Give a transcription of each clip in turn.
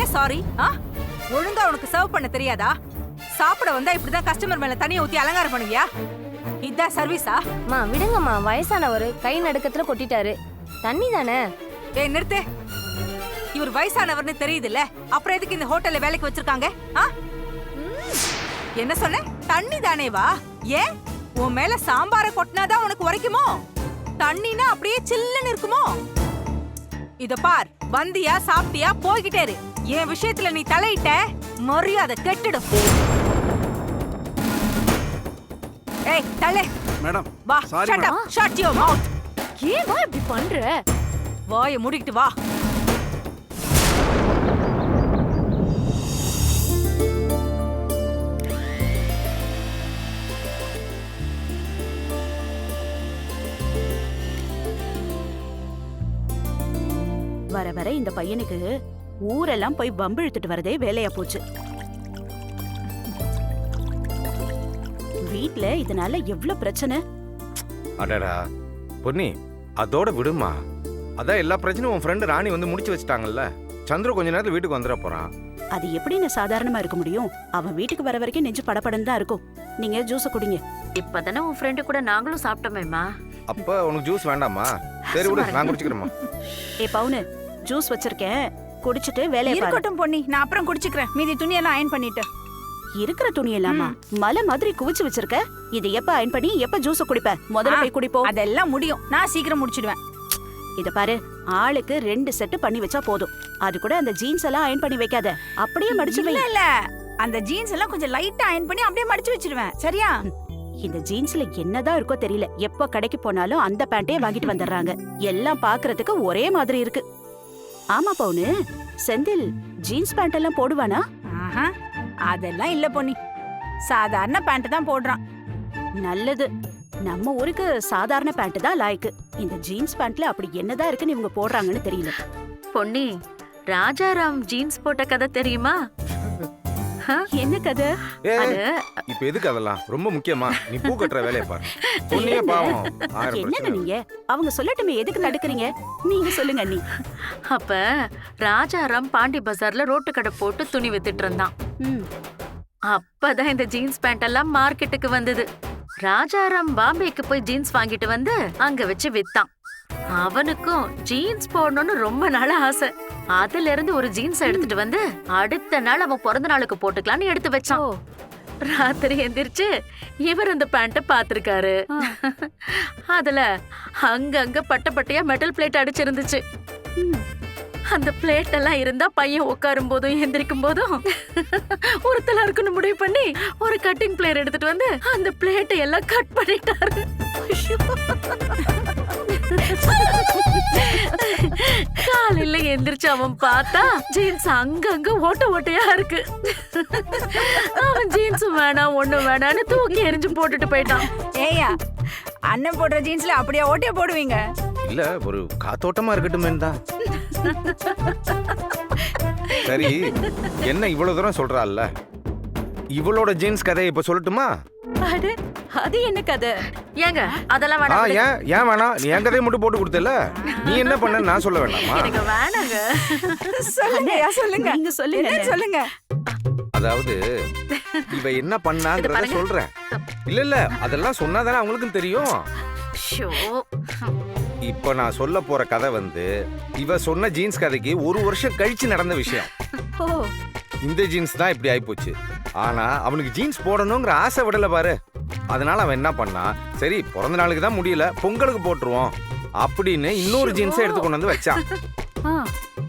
என்ன சாரி ஆ? ஒழுங்கா உனக்கு சர்வ் பண்ண தெரியாதா? சாப்பிட வந்தா இப்படிதான் கஸ்டமர் மேல தண்ணியை ஊத்தி அலங்காரம் பண்ணுவியா? இதான் சர்வீஸா அம்மா விடுங்கம்மா. வயசானவர் கை நடுக்கத்துல கொட்டிட்டாரு. தண்ணி தானே? ஏய் நிறுத்து. இவர் வயசானவர்னு தெரியுதுல்ல. அப்புறம் எதுக்கு இந்த ஹோட்டல்ல வேலைக்கு வச்சிருக்காங்க? ஆ? ம். என்ன சொன்ன? தண்ணி தானே வா ஏன்? உன் மேல சாம்பார கொட்டினாதான் உனக்கு உரைக்குமோ? தண்ணினா அப்படியே சில்லுன்னு இருக்குமோ? இத பார் வந்தியா சாப்பிட்டியா போய்கிட்டே இரு. என் விஷயத்துல நீ தலையிட்ட மரியாதை கெட்டுடும். ஏய் தலை மேடம் வா sorry shut up shut your mouth ஏன் வா இப்படி பண்ற? வாயை மூடிக்கிட்டு வா. வர இந்த பையனுக்கு ஊரெல்லாம் போய் வம்பு இழுத்துட்டு வரதே வேலையா போச்சு. வீட்ல இதனால எவ்வளவு பிரச்சனை? அடடா பொன்னி அதோட விடுமா? அதான் எல்லா பிரச்சனையும் உன் ஃப்ரெண்டு ராணி வந்து முடிச்சு வச்சிட்டாங்கல்ல. சந்துரு கொஞ்ச நேரத்துல வீட்டுக்கு வந்துட போறான். அது எப்படின்னு சாதாரணமா இருக்க முடியும்? அவன் வீட்டுக்கு வர வரைக்கும் நெஞ்சு படபடன்னு தான் இருக்கும். நீங்க ஜூஸ குடிங்க. இப்பதானே உன் ஃப்ரெண்டு கூட நாங்களும் சாப்பிட்டோமேம்மா. அப்ப உனக்கு ஜூஸ் வேண்டாமா? சரி விடு நான் குடிச்சுக்கிறேம்மா. ஏ பவுனு ஜூஸ் வச்சிருக்கேன். குடிச்சிட்டு வேலையை பாரு. இருக்கட்டும் பொன்னி நான் அப்புறம் குடிச்சுக்கிறேன். மீதி துணியெல்லாம் அயன் பண்ணிட்டு. இருக்கிற துணி இல்லாமா மலை மாதிரி குவிச்சு வச்சிருக்க? இது எப்ப அயன் பண்ணி எப்ப ஜூஸ குடிப்ப? முதல்ல ஆ, போய் குடிப்போம். அதெல்லாம் முடியும். நான் சீக்கிரம் முடிச்சிடுவேன். இத பாரு ஆளுக்கு ரெண்டு செட்டு பண்ணி வச்சா போதும். அது கூட அந்த ஜீன்ஸ் எல்லாம் அயன் பண்ணி வைக்காத. அப்படியே மடிச்சு வை. இல்ல இல்ல. அந்த ஜீன்ஸ் எல்லாம் கொஞ்சம் லைட்டா அயன் பண்ணி அப்படியே மடிச்சு வச்சிடுவேன் சரியா? இந்த ஜீன்ஸ்ல என்னதான் இருக்கோ தெரியல. எப்ப கடைக்கு போனாலும் அந்த பேண்டே வாங்கிட்டு வந்துடுறாங்க. எல்லாம் பாக்குறதுக்கு ஒரே மாதிரி இருக்கு. ஆமா பவுனு. செந்தில் ஜீன்ஸ் பேண்ட் எல்லாம் போடுவானா? ஆஹா அதெல்லாம் இல்ல பொன்னி. சாதாரண பேண்ட் தான் போடுறான். நல்லது. நம்ம ஊருக்கு சாதாரண பேண்ட் தான் லாய்க்கு. இந்த ஜீன்ஸ் பேண்ட்ல அப்படி என்னதான் இருக்குன்னு இவங்க போடுறாங்கன்னு தெரியல. பொன்னி ராஜாராம் ஜீன்ஸ் போட்ட கதை தெரியுமா? என்ன கதை? இப்ப எதுக்கு அதெல்லாம்? ரொம்ப முக்கியமா. நீ பூ கட்டுற வேலையை பாரு. பொன்னியே பாவம். என்னங்க நீங்க? அவங்க சொல்லட்டுமே எதுக்கு தடுக்கிறீங்க? நீங்க சொல்லுங்க நீ. அப்ப ராஜாராம் பாண்டி பஜார்ல ரோட்டு கடை போட்டு துணி வித்துட்டு இருந்தான். ம். அப்பதான் இந்த ஜீன்ஸ் பேண்ட் எல்லாம் மார்க்கெட்டுக்கு வந்தது. ராஜாராம் பாம்பேக்கு போய் ஜீன்ஸ் வாங்கிட்டு வந்து அங்க வச்சு வித்தான். அவனுக்கும் ஜீன்ஸ் போடணும்னு ரொம்ப நாள் ஆசை. அதுல இருந்து ஒரு ஜீன்ஸ் எடுத்துட்டு வந்து அடுத்த நாள் அவன் பிறந்த நாளுக்கு போட்டுக்கலாம்னு எடுத்து வச்சான். ராத்திரி எந்திரிச்சு இவர் அந்த பேண்ட பாத்திருக்காரு அதுல அங்கங்க பட்ட பட்டையா மெட்டல் பிளேட் அடிச்சிருந்துச்சு. அந்த பிளேட் எல்லாம் இருந்தா பையன் உட்காரும் போதும் எந்திரிக்கும் போதும் ஒருத்தலா இருக்குன்னு முடிவு பண்ணி ஒரு கட்டிங் பிளேயர் எடுத்துட்டு வந்து அந்த பிளேட்டை எல்லாம் கட் பண்ணிட்டாரு. காலையில எந்திரிச்சு அவன் பார்த்தா ஜீன்ஸ் அங்கங்க ஓட்ட ஓட்டையா இருக்கு. அவன் ஜீன்ஸ் வேணாம் ஒண்ணும் வேணாம்னு தூக்கி எரிஞ்சு போட்டுட்டு போயிட்டான். ஏயா அண்ணன் போடுற ஜீன்ஸ்ல அப்படியே ஓட்டிய போடுவீங்க? இல்ல ஒரு காத்தோட்டமா இருக்கட்டுமே தான். சரி என்ன இவ்வளவு தூரம் சொல்றாள்ல? இவளோட ஜீன்ஸ் கதையை இப்ப சொல்லட்டுமா? அட, அது என்ன கதை? ஏங்க அதெல்லாம் ஆ வேணாம். ஏன் ஏன் வேணாம்? நீ என் கதையை மட்டும் போட்டு கொடுத்தல? நீ என்ன பண்ண? நான் சொல்ல வேண்டாமா? எனக்கு வேணாங்க. சொல்லுங்க சொல்லுங்க. நீங்க சொல்லுங்க என்ன சொல்லுங்க? அதாவது இவ என்ன பண்ணாங்கிறத. சொல்றேன். இல்ல இல்ல அதெல்லாம் சொன்னாதானே அவங்களுக்கும் தெரியும். ஷோ. இப்ப நான் சொல்ல போற கதை வந்து இவ சொன்ன ஜீன்ஸ் கதைக்கு ஒரு வருஷம் கழிச்சு நடந்த விஷயம். ஓ. இந்த ஜீன்ஸ் தான் இப்படி ஆயிப்போச்சு. ஆனா அவனுக்கு ஜீன்ஸ் போடணுங்கிற ஆசை விடல பாரு. அதனால அவன் என்ன பண்ணா சரி பிறந்த நாளுக்கு தான் முடியல பொங்கலுக்கு போட்டுருவோம் அப்படின்னு இன்னொரு ஜீன்ஸை எடுத்து கொண்டு வந்து வச்சான்.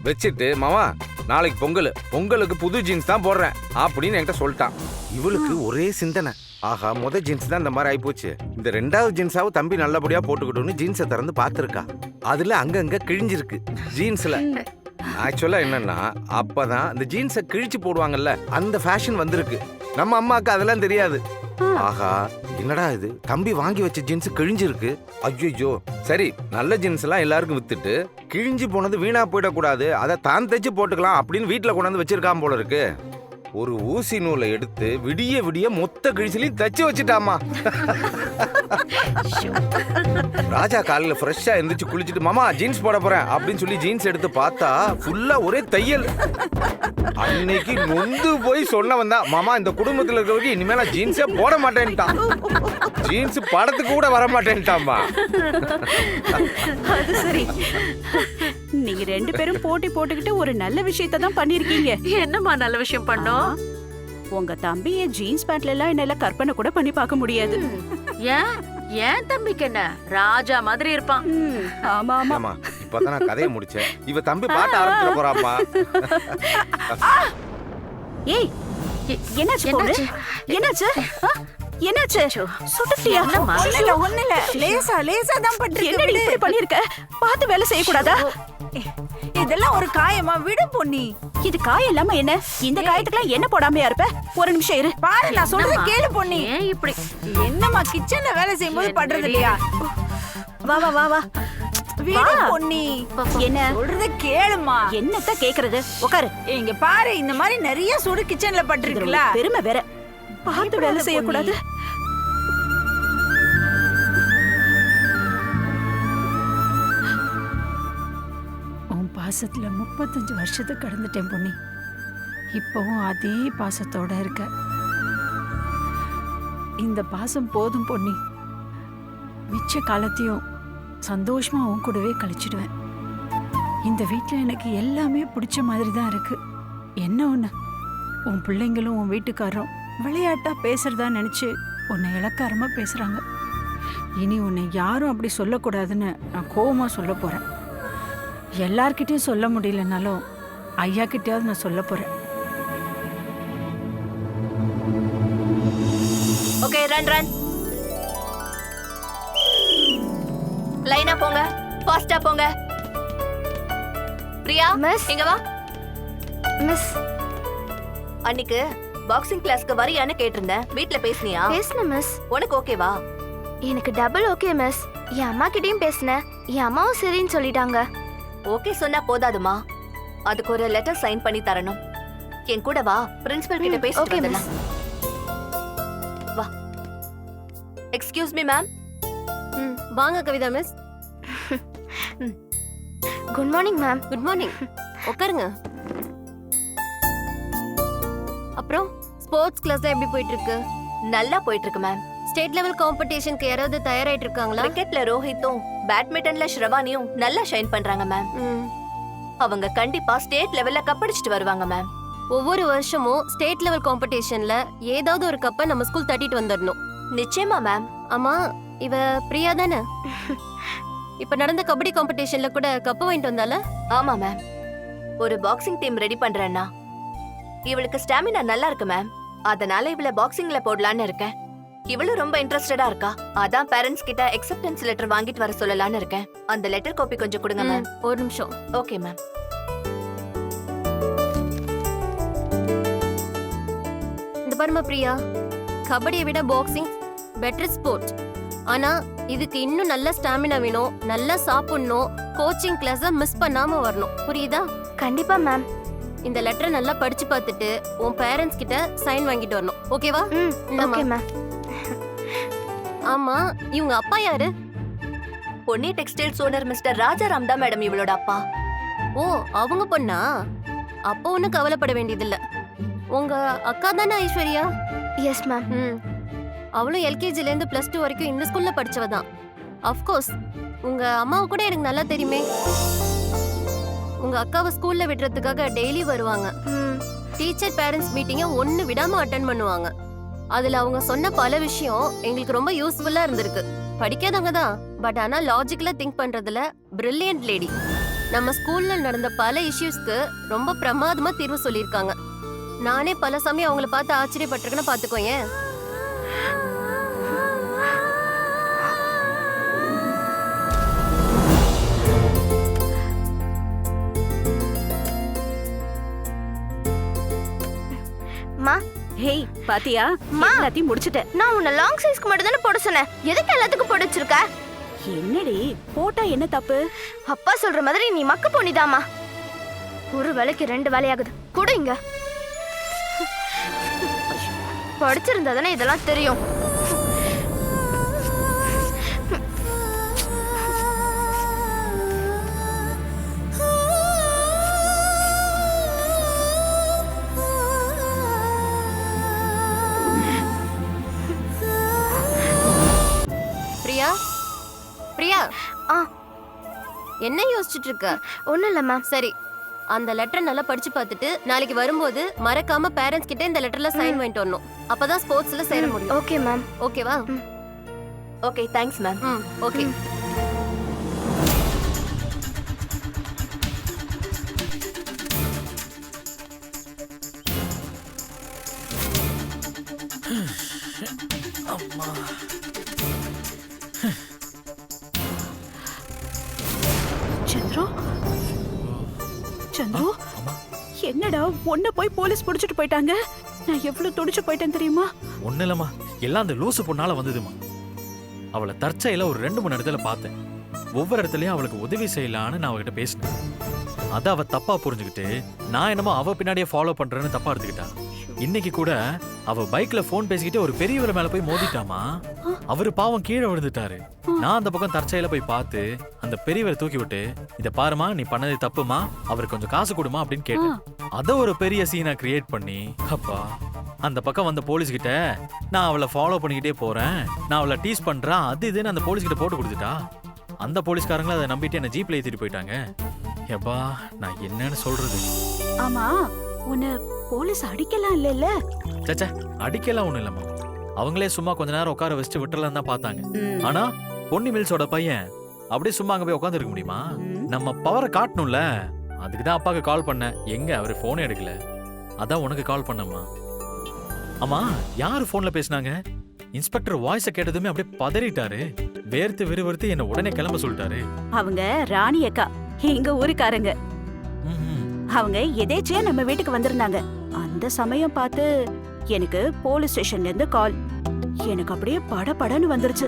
வச்சுட்டு மாமா நாளைக்கு பொங்கல். பொங்கலுக்கு புது ஜீன்ஸ் தான் போடுறேன் அப்படின்னு என்கிட்ட சொல்லிட்டான். இவளுக்கு ஒரே சிந்தனை. ஆஹா முத ஜீன்ஸ் தான் இந்த மாதிரி ஆயிப்போச்சு. இந்த ரெண்டாவது ஜீன்ஸாவும் தம்பி நல்லபடியா போட்டுக்கிட்டோன்னு ஜீன்ஸை திறந்து பார்த்துருக்கா. அதுல அங்கங்க கிழிஞ்சிருக்கு ஜீன்ஸ்ல ஆக்சுவலா என்னன்னா அப்பதான் இந்த ஜீன்ஸை கிழிச்சு போடுவாங்கல்ல அந்த ஃபேஷன் வந்திருக்கு. நம்ம அம்மாக்கு அதெல்லாம் தெரியாது. ஆஹா என்னடா இது? தம்பி வாங்கி வச்ச ஜீன்ஸ் கிழிஞ்சிருக்கு. ஐயோ சரி நல்ல ஜீன்ஸ் எல்லாம் எல்லாருக்கும் வித்துட்டு கிழிஞ்சு போனது வீணா போயிடக்கூடாது. அதை தான் தைச்சு போட்டுக்கலாம் அப்படின்னு வீட்டுல கொண்டாந்து வச்சிருக்கான் போல இருக்கு. ஒரு ஊசி நூலை எடுத்து விடிய விடிய மொத்த கிழிச்சிலையும் தச்சு வச்சுட்டாமா ராஜா காலையில ஃப்ரெஷ்ஷா எந்திரிச்சு குளிச்சுட்டு மாமா ஜீன்ஸ் போட போறேன் அப்படின்னு சொல்லி ஜீன்ஸ் எடுத்து பார்த்தா ஃபுல்லா ஒரே தையல். அன்னைக்கு நொந்து போய் சொன்னவன் தான். மாமா இந்த குடும்பத்துல இருக்கிறவங்க இனிமே நான் ஜீன்ஸே போட மாட்டேன்ட்டான். ஜீன்ஸ் படத்துக்கு கூட வர மாட்டேன்ட்டாமா அது சரி. நீங்க ரெண்டு பேரும் போட்டி போட்டுக்கிட்டு ஒரு நல்ல விஷயத்தை தான் பண்ணிருக்கீங்க. என்னம்மா நல்ல விஷயம் பண்ணோம்? உங்க தம்பிய ஜீன்ஸ் பேண்ட்ல எல்லாம் என்னால கற்பனை கூட பண்ணி பார்க்க முடியாது. ஏன்? ஏன் தம்பிக்கு என்ன? ராஜா மாதிரி இருப்பான். ஆமா ஆமா. ஆமா இப்பதான் நான் கதையை முடிச்சேன். இவ தம்பி பாட்ட ஆரம்பிச்சிட போறாப்பா? ஏய் என்னாச்சு என்னாச்சு? என்னாச்சு? சுட்டுட்டியா? ஒண்ணு இல்ல ஒண்ணு இல்ல லேசா லேசா தான் என்னடி பட்டு இப்படி பண்ணிருக்க? பார்த்து வேலை செய்யக்கூடாதா? இதெல்லாம் ஒரு காயமா? விடு பொன்னி. இது காயம் இல்லாம என்ன? இந்த காயத்துக்குலாம் என்ன போடாமையா இருப்ப? ஒரு நிமிஷம் இரு. பாரு நான் சொல்றது? கேளு பொன்னி. இப்படி? என்னம்மா கிச்சன்ல வேலை செய்யும்போது பண்றது இல்லையா? வா வா வா வா. என்னத்த கேக்குறது? உட்காரு. இங்க பாரு இந்த மாதிரி நிறைய சுடு கிச்சன்ல பட்டிருக்குல்ல. பெருமை வேற. பார்த்து வேலை செய்யக்கூடாது? உன் பாசத்துல முப்பத்தஞ்சு வருஷத்தை கடந்துட்டேன் பொன்னி. இப்பவும் அதே பாசத்தோட இருக்க. இந்த பாசம் போதும் பொன்னி. மிச்ச காலத்தையும் சந்தோஷமா உன் கூடவே கழிச்சிடுவேன். இந்த வீட்டில் எனக்கு எல்லாமே பிடிச்ச மாதிரி தான் இருக்கு. என்ன ஒன்று உன் பிள்ளைங்களும் உன் வீட்டுக்காரரும் விளையாட்டா பேசுறதா நினைச்சு உன்னை இலக்காரமா பேசுறாங்க. இனி உன்னை யாரும் அப்படி சொல்லக்கூடாதுன்னு நான் கோவமா சொல்ல போறேன். எல்லார்கிட்டயும் சொல்ல முடியலனாலும் ஐயா கிட்டயாவது நான் சொல்ல போறேன். Okay run run. லைனா போங்க. ஃபாஸ்டா போங்க. பிரியா மிஸ். இங்க வா. மிஸ். அன்னைக்கு பாக்ஸிங் கிளாஸ்க்கு வரியான்னு கேட்டிருந்தேன். வீட்ல பேசுனியா? பேசுன மிஸ் உனக்கு ஓகேவா? எனக்கு டபுள் ஓகே மிஸ் என் அம்மா கிட்டயும் பேசினேன். என் அம்மாவும் சரின்னு சொல்லிட்டாங்க. ஓகே சொன்னா போதாதுமா? அதுக்கு ஒரு லெட்டர் சைன் பண்ணி தரணும். என் கூட வா. பிரின்சிபல் கிட்ட ம், பேசிட்டு okay, வந்துடலாம். வா. Excuse me. மேம் வாங்க Kavitha miss good morning ma'am good morning உட்காருங்க. அப்புறம் ஸ்போர்ட்ஸ் கிளாஸ்ல எப்படி போயிட்டு இருக்கு நல்லா போயிட்டு இருக்கு மேம் ஸ்டேட் லெவல் காம்படிஷனுக்கு யாராவது தயாராயிட்டு இருக்காங்களா? கிரிக்கெட்ல ரோஹித்தும் பேட்மிண்டன்ல ஸ்ரவானியும் நல்லா ஷைன் பண்றாங்க மேம். அவங்க கண்டிப்பா ஸ்டேட் லெவல்ல கப் அடிச்சிட்டு வருவாங்க மேம் ஒவ்வொரு வருஷமும் ஸ்டேட் லெவல் காம்படிஷன்ல ஏதாவது ஒரு கப்பை நம்ம ஸ்கூல் தட்டிட்டு வந்துடணும். நிச்சயமா மேம் ஆமா இவ பிரியா தானே? இப்ப நடந்த கபடி காம்படிஷன்ல கூட கப்பு வாங்கிட்டு வந்தால ஆமா மேம் ஒரு பாக்ஸிங் டீம் ரெடி பண்றேன்னா இவளுக்கு ஸ்டாமினா நல்லா இருக்கு மேம் அதனால இவள பாக்ஸிங்ல போடலான்னு இருக்கேன். இவளும் ரொம்ப இன்ட்ரெஸ்டடா இருக்கா? அதான் பேரண்ட்ஸ் கிட்ட அக்செப்டன்ஸ் லெட்டர் வாங்கிட்டு வர சொல்லலாம்னு இருக்கேன். அந்த லெட்டர் காப்பி கொஞ்சம் கொடுங்க மேம் ஒரு நிமிஷம். ஓகே மேம் இந்த பாருமா பிரியா கபடியை விட பாக்ஸிங் பெட்டர் ஸ்போர்ட் ஆனா இதுக்கு இன்னும் நல்ல ஸ்டாமினா வேணும் நல்லா சாப்பிடணும் கோச்சிங் கிளாஸ மிஸ் பண்ணாம வரணும். புரியுதா? கண்டிப்பா மேம் இந்த லெட்டரை நல்லா படிச்சு பார்த்துட்டு உன் பேரண்ட்ஸ் கிட்ட சைன் வாங்கிட்டு வரணும். ஓகேவா. ஓகே மேம் ஆமா இவங்க அப்பா யாரு? Ponni textiles owner mister Rajaram தான் மேடம் இவளோட அப்பா. ஓ அவங்க பொண்ணா? அப்போ ஒன்றும் கவலைப்பட வேண்டியதில்ல. உங்க அக்கா தானே ஐஸ்வர்யா? எஸ் மேம் ம். அவளும் எல்கேஜில இருந்து பிளஸ் டூ வரைக்கும் இந்த ஸ்கூல்ல படிச்சவ தான் அஃப்கோர்ஸ் உங்க அம்மாவை கூட எனக்கு நல்லா தெரியுமே. உங்க அக்காவை ஸ்கூல்ல விடுறதுக்காக டெய்லி வருவாங்க. டீச்சர் பேரண்ட்ஸ் மீட்டிங்கை ஒன்று விடாம அட்டன் பண்ணுவாங்க. அதுல அவங்க சொன்ன பல விஷயம் எங்களுக்கு ரொம்ப யூஸ்ஃபுல்லா இருந்திருக்கு. படிக்காதவங்க தான் பட் ஆனா லாஜிக்கலா திங்க் பண்றதுல பிரில்லியன்ட் லேடி நம்ம ஸ்கூல்ல நடந்த பல இஷ்யூஸ்க்கு ரொம்ப பிரமாதமா தீர்வு சொல்லியிருக்காங்க. நானே பல சமயம் அவங்கள பார்த்து ஆச்சரியப்பட்டிருக்கேன்னு பாத்துக்கோயேன் மா ஹேய் பாத்தியா. எல்லாத்தையும் முடிச்சிட்டேன். நான் உன்னை லாங் சைஸ்க்கு மட்டும் தானே போட சொன்னேன். எதுக்கு எல்லாத்துக்கும் போட்டு வச்சிருக்க? என்னடி போட்டா என்ன தப்பு? அப்பா சொல்ற மாதிரி நீ மக்க போனிதாமா ஒரு வேலைக்கு ரெண்டு வேலையாகுது. கூட இங்க. படிச்சிருந்தா தானே இதெல்லாம் தெரியும். என்ன யோசிச்சுட்டு இருக்க ஒன்றும் இல்லை மேம் சரி. அந்த லெட்டர் நல்லா படிச்சு பார்த்துட்டு நாளைக்கு வரும்போது மறக்காம பேரண்ட்ஸ் கிட்ட இந்த லெட்டர்ல சைன் வாங்கிட்டு வரணும். அப்பதான் ஸ்போர்ட்ஸ்ல சேர முடியும். ஓகே மேம் ஓகேவா ஓகே தேங்க்ஸ் மேம் ஓகே ஒன்ன போய் போலீஸ் புடிச்சிட்டு போயிட்டாங்க. நான் எவ்வளவு துடிச்சு போயிட்டேன் தெரியுமா? ஒண்ணு இல்லம்மா. எல்லாம் அந்த லூசு பொண்ணால வந்ததுமா அவளை தற்செயல ஒரு ரெண்டு மூணு இடத்துல பார்த்தேன். ஒவ்வொரு இடத்துலயும் அவளுக்கு உதவி செய்யலான்னு நான் அவகிட்ட பேசினேன். அதை அவ தப்பா புரிஞ்சுக்கிட்டு நான் என்னமோ அவ பின்னாடியே ஃபாலோ பண்றேன்னு தப்பா எடுத்துக்கிட்டா. இன்னைக்கு கூட அவ பைக்ல போன் பேசிக்கிட்டு ஒரு பெரியவர் மேல போய் மோதிட்டாமா? அவரு பாவம் கீழே விழுந்துட்டாரு. நான் அந்த பக்கம் தற்செயல போய் பார்த்து அந்த பெரியவரை தூக்கி விட்டு இத பாருமா நீ பண்ணது தப்புமா அவருக்கு கொஞ்சம் காசு கொடுமா அப்படின்னு கேட்டேன். அத ஒரு பெரிய சீனா கிரியேட் பண்ணி அப்பா அந்த பக்கம் வந்த போலீஸ் கிட்ட நான் அவளை ஃபாலோ பண்ணிக்கிட்டே போறேன். நான் அவளை டீஸ் பண்றேன். அது இதுன்னு அந்த போலீஸ் கிட்ட போட்டு கொடுத்துட்டா. அந்த போலீஸ்காரங்களும் அதை நம்பிட்டு என்ன ஜீப்ல ஏத்திட்டு போயிட்டாங்க. எப்பா நான் என்னன்னு சொல்றது? ஆமா உன்னை போலீஸ் அடிக்கலாம் இல்லல்ல? சச்சா அடிக்கலாம் ஒண்ணும் இல்லம்மா. அவங்களே சும்மா கொஞ்ச நேரம் உட்கார வச்சுட்டு விட்டுறலாம் தான் பார்த்தாங்க. ஆனா பொன்னி மில்ஸோட பையன் அப்படியே சும்மா அங்க போய் உட்காந்து இருக்க முடியுமா. நம்ம பவரை காட்டணும்ல. அதுக்கு தான் அப்பாவுக்கு கால் பண்ணேன். எங்க? அவரு போனே எடுக்கல. அதான் உனக்கு கால் பண்ணம்மா. ஆமா யாரு போன்ல பேசுனாங்க? இன்ஸ்பெக்டர் வாய்ஸ கேட்டதுமே அப்படியே பதறிட்டாரு. வேர்த்து விறுவிறுத்து என்ன உடனே கிளம்ப சொல்லிட்டாரு. அவங்க ராணி அக்கா எங்க ஊருக்காரங்க. அவங்க எதேச்சியா நம்ம வீட்டுக்கு வந்திருந்தாங்க. அந்த சமயம் பார்த்து எனக்கு போலீஸ் ஸ்டேஷன்ல இருந்து கால். எனக்கு அப்படியே படபடன்னு வந்துருச்சு.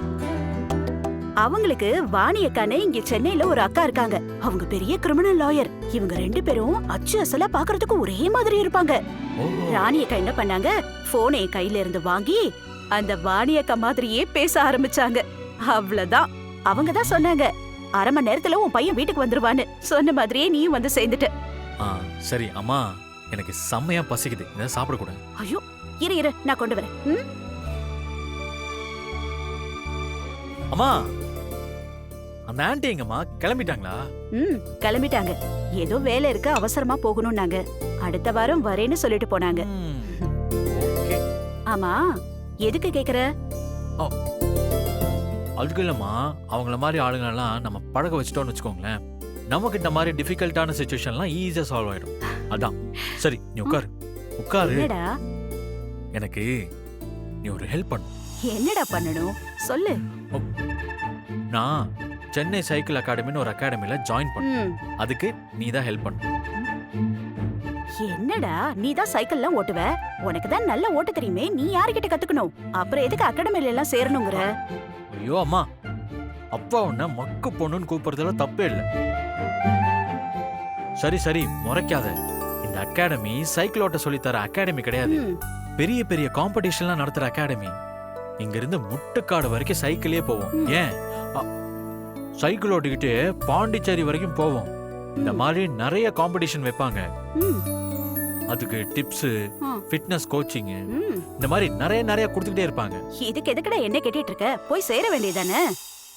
அவங்களுக்கு வாணி அக்கான்னு இங்க சென்னையில ஒரு அக்கா இருக்காங்க. அவங்க பெரிய கிரிமினல் லாயர் இவங்க ரெண்டு பேரும் அச்சு அசலா பாக்குறதுக்கு ஒரே மாதிரி இருப்பாங்க. ராணி அக்கா என்ன பண்ணாங்க? போனை கையில இருந்து வாங்கி அந்த வாணி அக்கா மாதிரியே பேச ஆரம்பிச்சாங்க. அவ்வளவுதான். அவங்க தான் சொன்னாங்க அரை மணி நேரத்துல உன் பையன் வீட்டுக்கு வந்துருவான்னு. சொன்ன மாதிரியே நீயும் வந்து சேர்ந்துட்ட. ஆ சரி அம்மா எனக்கு செம்மையா பசிக்குது. இதை சாப்பிடக்கூடாது ஐயோ இரு இரு நான் கொண்டு வரேன். ம்? அம்மா அந்த ஆன்ட்டி எங்கம்மா? கிளம்பிட்டாங்களா? ம் கிளம்பிட்டாங்க. ஏதோ வேலை இருக்கு அவசரமா போகணும்னாங்க. அடுத்த வாரம் வரேன்னு சொல்லிட்டு போனாங்க. ம். ஓகே. ஆமா எதுக்கு கேக்குற? அதுக்கு இல்லம்மா அவங்கள மாதிரி ஆளுங்களெல்லாம் நம்ம பழக வச்சிட்டோம்னு வச்சுக்கோங்களேன். நமக்கு இந்த மாதிரி டிஃபிகல்ட்டான சுச்சுவேஷன்லாம் ஈஸியா சால்வ் ஆயிடும். அதான். சரி நீ உட்காரு. உட்காரு. என்னடா? எனக்கு நீ ஒரு ஹெல்ப் பண்ணு. என்னடா பண்ணணும்? சொல்லு. நான் சென்னை சைக்கிள் அகாடமின்னு ஒரு அகாடமில ஜாயின் பண்ண ம், அதுக்கு நீ தான் ஹெல்ப் பண்ணு. என்னடா? நீ தான் சைக்கிள்லாம் ஓட்டுவ? உனக்கு தான் நல்லா ஓட்ட தெரியுமே. நீ யார்கிட்ட கத்துக்கணும்? அப்புறம் எதுக்கு அகாடமில எல்லாம் சேரணுங்கிற? ஐயோ அம்மா. அப்பா உன்ன மக்கு பொண்ணுன்னு கூப்பிடுறதுல தப்பே இல்லை. சரி சரி முறைக்காத. இந்த அகாடமி சைக்கிள் ஓட்ட சொல்லித் தர அகாடமி கிடையாது. பெரிய பெரிய காம்படிஷன்லாம் நடத்துற அகாடமி. இங்க இருந்து முட்டுக்காடு வரைக்கும் சைக்கிளே போவோம். ஏன்? சைக்கிள் ஓட்டிக்கிட்டு பாண்டிச்சேரி வரைக்கும் போவோம். இந்த. மாதிரி நிறைய காம்படிஷன் வைப்பாங்க. அதுக்கு டிப்ஸ். Fitness coaching. இந்த மாதிரி நிறைய நிறைய கொடுத்துக்கிட்டே இருப்பாங்க. இதுக்கு எதுக்குடா என்ன கேட்டிட்டு இருக்க? போய் சேர வேண்டியதானே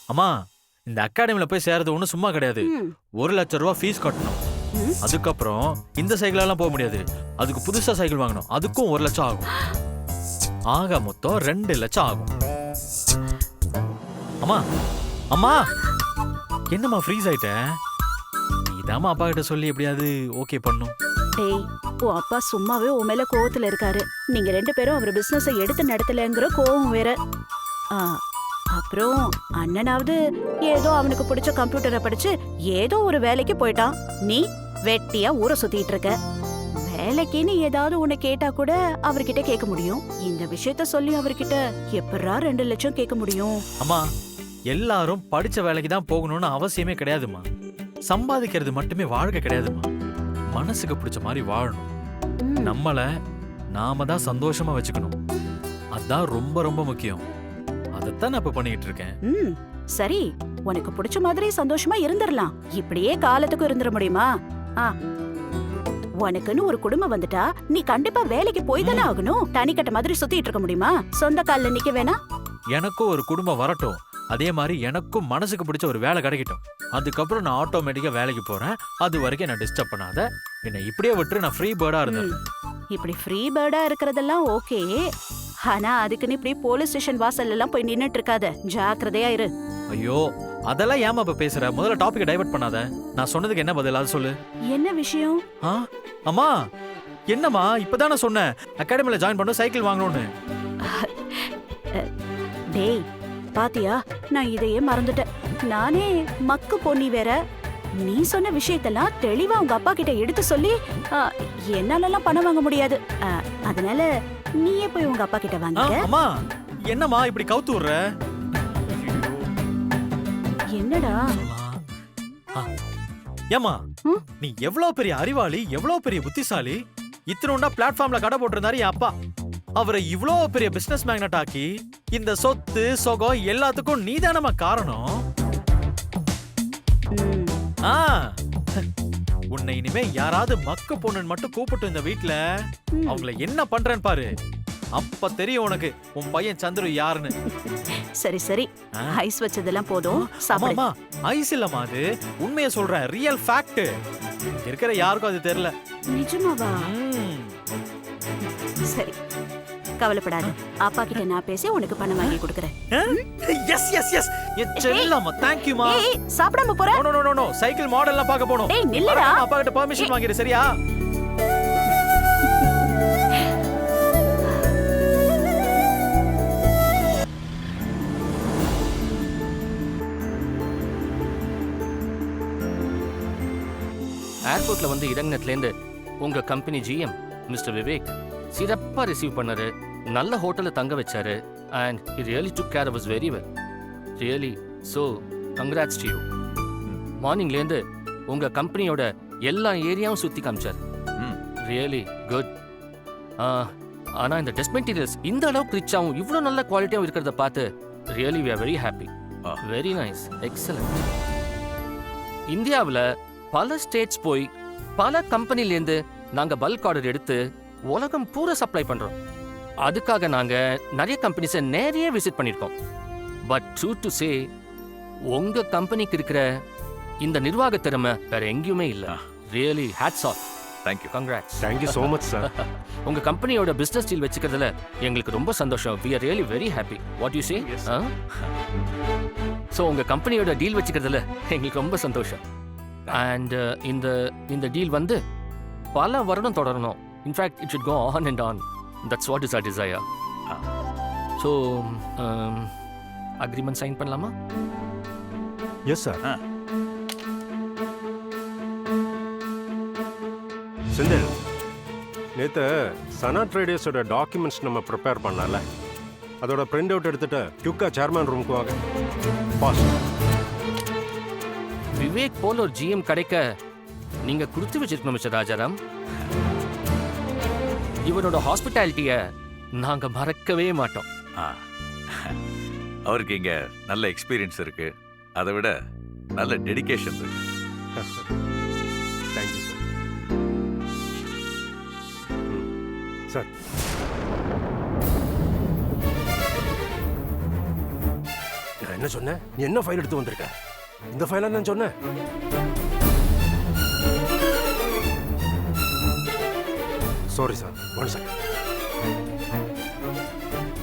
அம்மா இந்த அகாடமில போய் சேர்றது ஒன்றும் சும்மா கிடையாது. ஒரு லட்சம் ரூபா ஃபீஸ் கட்டணும். அதுக்கப்புறம் இந்த சைக்கிளெல்லாம் போக முடியாது. அதுக்கு புதுசா சைக்கிள் வாங்கணும். அதுக்கும் ஒரு லட்சம் ஆகும். ஆக மொத்தம் ரெண்டு லட்சம் ஆகும். அம்மா அம்மா! என்னம்மா ஃப்ரீஸ் ஆயிட்ட நீதாம்மா அப்பா கிட்ட சொல்லி எப்படியாவது ஓகே பண்ணும். டேய் உன் அப்பா சும்மாவே உன் மேல கோவத்துல இருக்காரு. நீங்க ரெண்டு பேரும் அவர் பிசினஸ எடுத்து நடத்தலங்கிற கோவம் வேற. ஆ, அப்புறம் அண்ணனாவது ஏதோ அவனுக்கு பிடிச்ச கம்ப்யூட்டரை படிச்சு ஏதோ ஒரு வேலைக்கு போயிட்டான். நீ வெட்டியா ஊரை சுத்திட்டு இருக்க. வேலைக்குன்னு ஏதாவது உன்னை கேட்டா கூட அவர்கிட்ட கேட்க முடியும். இந்த விஷயத்த சொல்லி அவர்கிட்ட எப்படா ரெண்டு லட்சம் கேட்க முடியும்? அம்மா எல்லாரும் படிச்ச வேலைக்கு தான் போகணும்னு அவசியமே கிடையாதும்மா. சம்பாதிக்கிறது மட்டுமே வாழ்க்கை கிடையாதும்மா. மனசுக்கு பிடிச்ச மாதிரி வாழணும். நம்மள நாம தான் சந்தோஷமா வச்சுக்கணும். அதான் ரொம்ப ரொம்ப முக்கியம். அதைத்தான் நான் இப்ப பண்ணிட்டு இருக்கேன். ம். சரி உனக்கு பிடிச்ச மாதிரி சந்தோஷமா இருந்துடலாம் இப்படியே காலத்துக்கும் இருந்துட முடியுமா? உனக்குன்னு ஒரு குடும்பம் வந்துட்டா நீ கண்டிப்பா வேலைக்கு போய் தானே ஆகணும்? தனிக்கட்ட மாதிரி சுத்திட்டு இருக்க முடியுமா? சொந்த கால்ல நிக்க வேணா. எனக்கும் ஒரு குடும்பம் வரட்டும். அதே மாதிரி எனக்கும் மனசுக்கு பிடிச்ச ஒரு வேலை கிடைக்கட்டும். அதுக்கப்புறம் நான் ஆட்டோமேட்டிக்கா வேலைக்கு போறேன். அது வரைக்கும் என்ன டிஸ்டர்ப் பண்ணாத. என்னை இப்படியே விட்டு நான் ஃப்ரீ பேர்டா இருந்தேன். இப்படி ஃப்ரீ பேர்டா இருக்கிறதெல்லாம் ஓகே ஆனா அதுக்குன்னு இப்படி போலீஸ் ஸ்டேஷன் வாசல்ல எல்லாம் போய் நின்னுட்டு இருக்காத ஜாக்கிரதையா இரு. ஐயோ அதெல்லாம் ஏமா இப்ப பேசுற? முதல்ல டாபிக் டைவர்ட் பண்ணாத. நான் சொன்னதுக்கு என்ன பதில்? அது சொல்லு. என்ன விஷயம்? ஆ? அம்மா! என்னம்மா? இப்பதானே சொன்னேன். அகாடமில ஜாயின் பண்ண சைக்கிள் வாங்கணும்னு. டேய் பாத்தியா? நான் இதையே மறந்துட்டேன். நானே மக்கு பொன்னி வேற. நீ சொன்ன விஷயத்தெல்லாம் தெளிவா உங்க அப்பா கிட்ட எடுத்து சொல்லி என்னாலலாம் பணம் வாங்க முடியாது. அதனால நீயே போய் உங்க அப்பா கிட்ட வாங்கிக்க. அம்மா என்னம்மா இப்படி கவுத்து விடுற என்னடா ஆ, ஏம்மா ம்? நீ எவ்வளவு பெரிய அறிவாளி எவ்வளவு பெரிய புத்திசாலி? இத்தனோண்டா பிளாட்ஃபார்ம்ல கடை போட்டிருந்தாரு என் அப்பா. அவரை இவ்ளோ பெரிய பிசினஸ் மேக்னட் ஆக்கி இந்த சொத்து சொகம் எல்லாத்துக்கும் நீதானம்மா காரணம்? ஆ. உன்னை இனிமே யாராவது மக்கு பொண்ணுன்னு மட்டும் கூப்பிட்டு இந்த வீட்ல. அவங்கள என்ன பண்றேன்னு பாரு. அப்ப தெரியும் உனக்கு உன் பையன் சந்துரு யாருன்னு. சரி சரி. ஐஸ் வச்சதெல்லாம் போதும். ஆமா சாப்பிடு. அம்மா ஐஸ் இல்லம்மா அது. உண்மையை சொல்றேன் ரியல் ஃபேக்ட் இருக்கிற யாருக்கும் அது தெரியல. நிஜமாவா. சரி. கவலைப்படாத. அப்பா கிட்ட நான் பேசி உனக்கு பணம் வாங்கி கொடுக்கறேன். எஸ் எஸ் எஸ் என் செல்லம்மா தேங்க்யூமா ஏய் ஏய், சாப்பிடாம போற? No no no no cycle மாடல்லாம் பார்க்க போணும் டேய் நில்லுடா. அப்பா கிட்ட பெர்மிஷன் வாங்கிடு சரியா? ஏர்போர்ட்ல வந்து இறங்கினதுலேருந்து உங்க கம்பெனி ஜிஎம் மிஸ்டர் விவேக் சிறப்பா ரிசீவ் பண்ணாரு. நல்ல ஹோட்டல்ல தங்க வச்சாரு. And he really took care us very well really so congrats to you மார்னிங்லேருந்து உங்க கம்பெனியோட எல்லா ஏரியாவும் சுத்தி காமிச்சார். ரியலி குட் ஆனா இந்த டெஸ்ட் மெட்டீரியல்ஸ் இந்த அளவுக்கு ரிச்சாகவும் இவ்வளோ நல்ல குவாலிட்டியாகவும் இருக்கிறத பார்த்து really we are very happy very nice excellent இந்தியாவில் பல ஸ்டேட்ஸ் போய் பல கம்பெனிலேருந்து நாங்க பல்க் ஆர்டர் எடுத்து உலகம் பூரா சப்ளை பண்றோம். அதுக்காக நாங்க நிறைய கம்பெனிஸை நிறைய விசிட் பண்ணியிருக்கோம். பட் ட்ரூ டு சே உங்க கம்பெனிக்கு இருக்கிற இந்த நிர்வாக திறமை வேற எங்கேயுமே இல்ல. Really hats off thank you congrats thank you so much sir உங்க கம்பெனியோட பிசினஸ் டீல் வச்சுக்கிறதுல எங்களுக்கு ரொம்ப சந்தோஷம். We are really very happy what you say so உங்க கம்பெனியோட டீல் வச்சுக்கிறதுல எங்களுக்கு ரொம்ப சந்தோஷம். அண்ட் இந்த இந்த டீல் வந்து பல வருடம் தொடரணும். In fact it should go on and on that's what is our desire so agreement sign பண்ணலாமா எஸ் சார் செந்தில் நேற்று சனா ட்ரேடர்ஸோட டாக்குமெண்ட்ஸ் நம்ம ப்ரிப்பேர் பண்ணல அதோட பிரிண்ட் அவுட் எடுத்துட்டு குயிக்கா சேர்மேன் ரூமுக்கு வாங்க. பாஸ் விவேக் போல ஒரு ஜிஎம் கிடைக்க நீங்க கொடுத்து வச்சிருக்கணும் மிஸ்டர் ராஜாராம். இவரோட ஹாஸ்பிட்டாலிட்டிய நாங்க மறக்கவே மாட்டோம். அவருக்கு இங்க நல்ல எக்ஸ்பீரியன்ஸ் இருக்கு. அதை விட நல்ல டெடிகேஷன் இருக்கு. தேங்க்யூ சார் சார் நான் என்ன சொன்னேன்? நீ என்ன ஃபைல் எடுத்து வந்திருக்க? இந்த ஃபைலை நான் சொன்னேன்? Sorry sir one second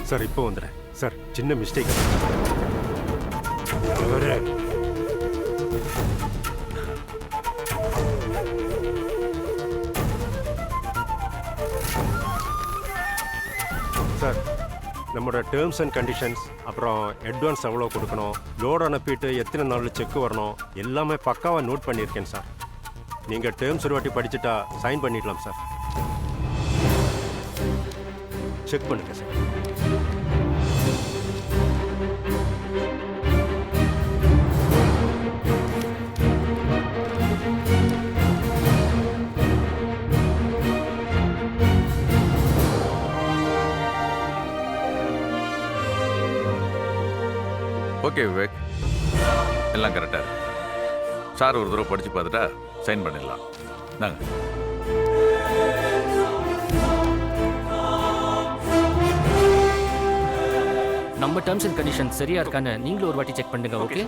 sir இப்போ வந்துடுறேன் சார் சின்ன மிஸ்டேக் சார் நம்மளோட டேர்ம்ஸ் அண்ட் கண்டிஷன்ஸ் அப்புறம் அட்வான்ஸ் எவ்வளோ கொடுக்கணும் லோடு அனுப்பிட்டு எத்தனை நாள் செக் வரணும் எல்லாமே பக்காவாக நோட் பண்ணியிருக்கேன் சார் நீங்கள் டேர்ம்ஸ் ஒரு வாட்டி படிச்சுட்டா சைன் பண்ணிடலாம் சார் செக் பண்ணுங்க சார். ஓகே விவேக். எல்லாம் கரெக்டாக சார் ஒரு தடவை படித்து பார்த்துட்டா சைன் பண்ணிடலாம். நாங்கள் நம்ம டேர்ம்ஸ் அண்ட் கண்டிஷன் சரியா இருக்கான்னு நீங்களும் ஒரு வாட்டி செக் பண்ணுங்க ஓகே